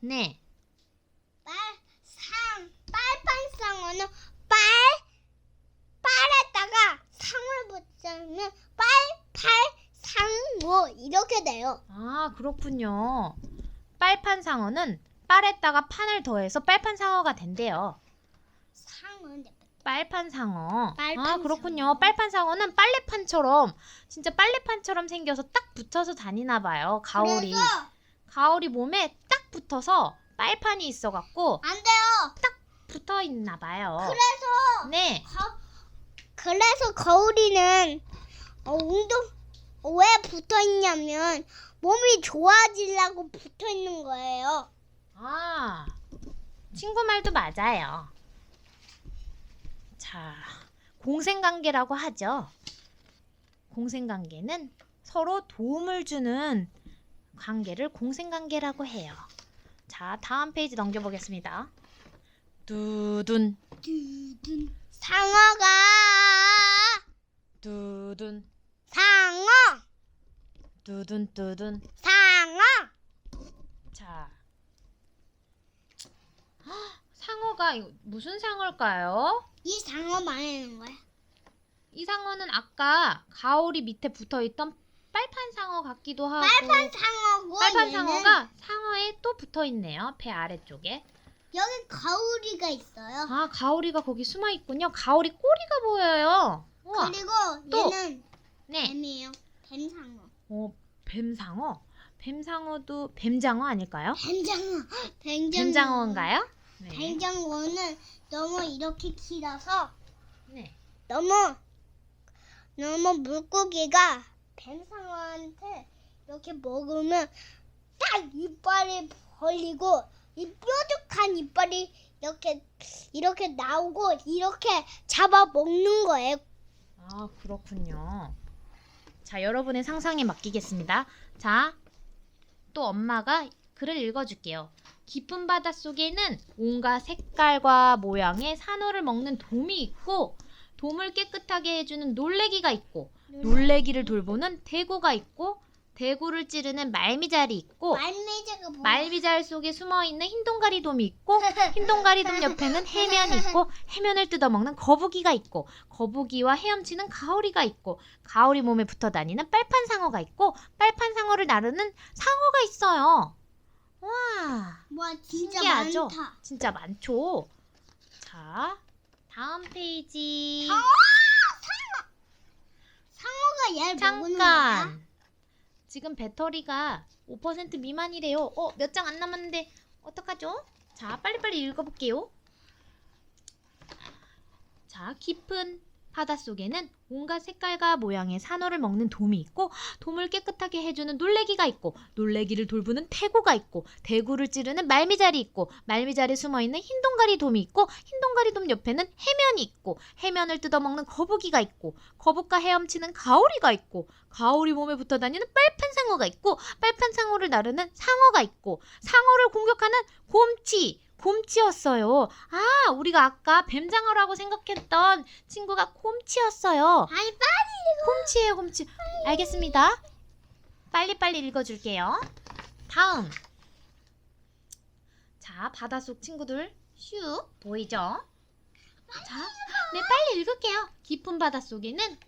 네. 빨, 상, 빨판 상어는 빨, 빨에다가 상을 붙이면 빨, 팔, 상, 뭐, 이렇게 돼요. 아, 그렇군요. 빨판 상어는 빨에다가 판을 더해서 빨판 상어가 된대요. 상은 빨판 상어. 빨판 아, 그렇군요. 상어. 빨판 상어는 빨래판처럼 진짜 빨래판처럼 생겨서 딱 붙어서 다니나 봐요. 가오리. 그래서 가오리 몸에 딱 붙어서 빨판이 있어 갖고 안 돼요. 붙어 있나 봐요. 그래서 네. 거, 그래서 거울이는 어, 운동 왜 붙어 있냐면 몸이 좋아지려고 붙어 있는 거예요. 아. 친구 말도 맞아요. 자, 공생관계라고 하죠. 공생관계는 서로 도움을 주는 관계를 공생관계라고 해요. 자, 다음 페이지 넘겨보겠습니다. 두둔, 두둔. 상어가 두둔, 상어 두둔, 두둔. 상어 자. 헉, 상어가 이거 무슨 상어일까요? 이 상어 말하는 거야. 이 상어는 아까 가오리 밑에 붙어 있던 빨판 상어 같기도 하고 빨판 상어고 빨판 얘는 상어가 상어 에또 붙어 있네요. 배 아래쪽에. 여기 거울이가 있어요. 아, 가오리가 거기 숨어 있군요. 가오리 꼬리가 보여요. 우와. 그리고 또. 얘는 네. 뱀이에요. 뱀 상어. 어, 뱀상어. 뱀상어도 뱀장어 아닐까요? 뱀장어. 뱀장어. 뱀장어인가요? 네. 뱀장어는 너무 이렇게 길어서 네. 너무 너무 물고기가 뱀상어한테 이렇게 먹으면 딱 이빨이 벌리고 이 뾰족한 이빨이 이렇게 이렇게 나오고 이렇게 잡아 먹는 거예요. 아, 그렇군요. 자, 여러분의 상상에 맡기겠습니다. 자, 또 엄마가 글을 읽어줄게요. 깊은 바다 속에는 온갖 색깔과 모양의 산호를 먹는 돔이 있고, 돔을 깨끗하게 해주는 놀래기가 있고, 놀래기를 돌보는 대구가 있고, 대구를 찌르는 말미잘이 있고, 말미새가 뭐? 말미잘 속에 숨어 있는 흰 동가리 돔이 있고 흰 동가리 돔 옆에는 해면이 있고 해면을 뜯어먹는 거북이가 있고 거북이와 헤엄치는 가오리가 있고 가오리 몸에 붙어 다니는 빨판 상어가 있고 빨판 상어를 나르는 상어가 있어요. 와, 와 진짜 신기하죠? 많다. 진짜 많죠. 자, 다음 페이지. 상어! 상어가 얘를 먹는 거야? 지금 배터리가 5% 미만이래요. 어, 몇 장 안 남았는데 어떡하죠? 자, 빨리빨리 읽어볼게요. 자, 깊은 바닷속에는 온갖 색깔과 모양의 산호를 먹는 돔이 있고 돔을 깨끗하게 해주는 놀래기가 있고 놀래기를 돌보는 태구가 있고 대구를 찌르는 말미잘이 있고 말미잘에 숨어있는 흰 동가리 돔이 있고 흰 동가리 돔 옆에는 해면이 있고 해면을 뜯어먹는 거북이가 있고 거북과 헤엄치는 가오리가 있고 가오리 몸에 붙어 다니는 빨판 상어가 있고 빨판 상어를 나르는 상어가 있고 상어를 공격하는 곰치 곰치였어요. 아, 우리가 아까 뱀장어라고 생각했던 친구가 곰치였어요. 아니 빨리 곰치예요, 곰치. 알겠습니다. 빨리빨리 읽어줄게요. 다음. 자, 바닷속 친구들 슉 보이죠? 자, 네, 빨리 읽을게요. 깊은 바닷속에는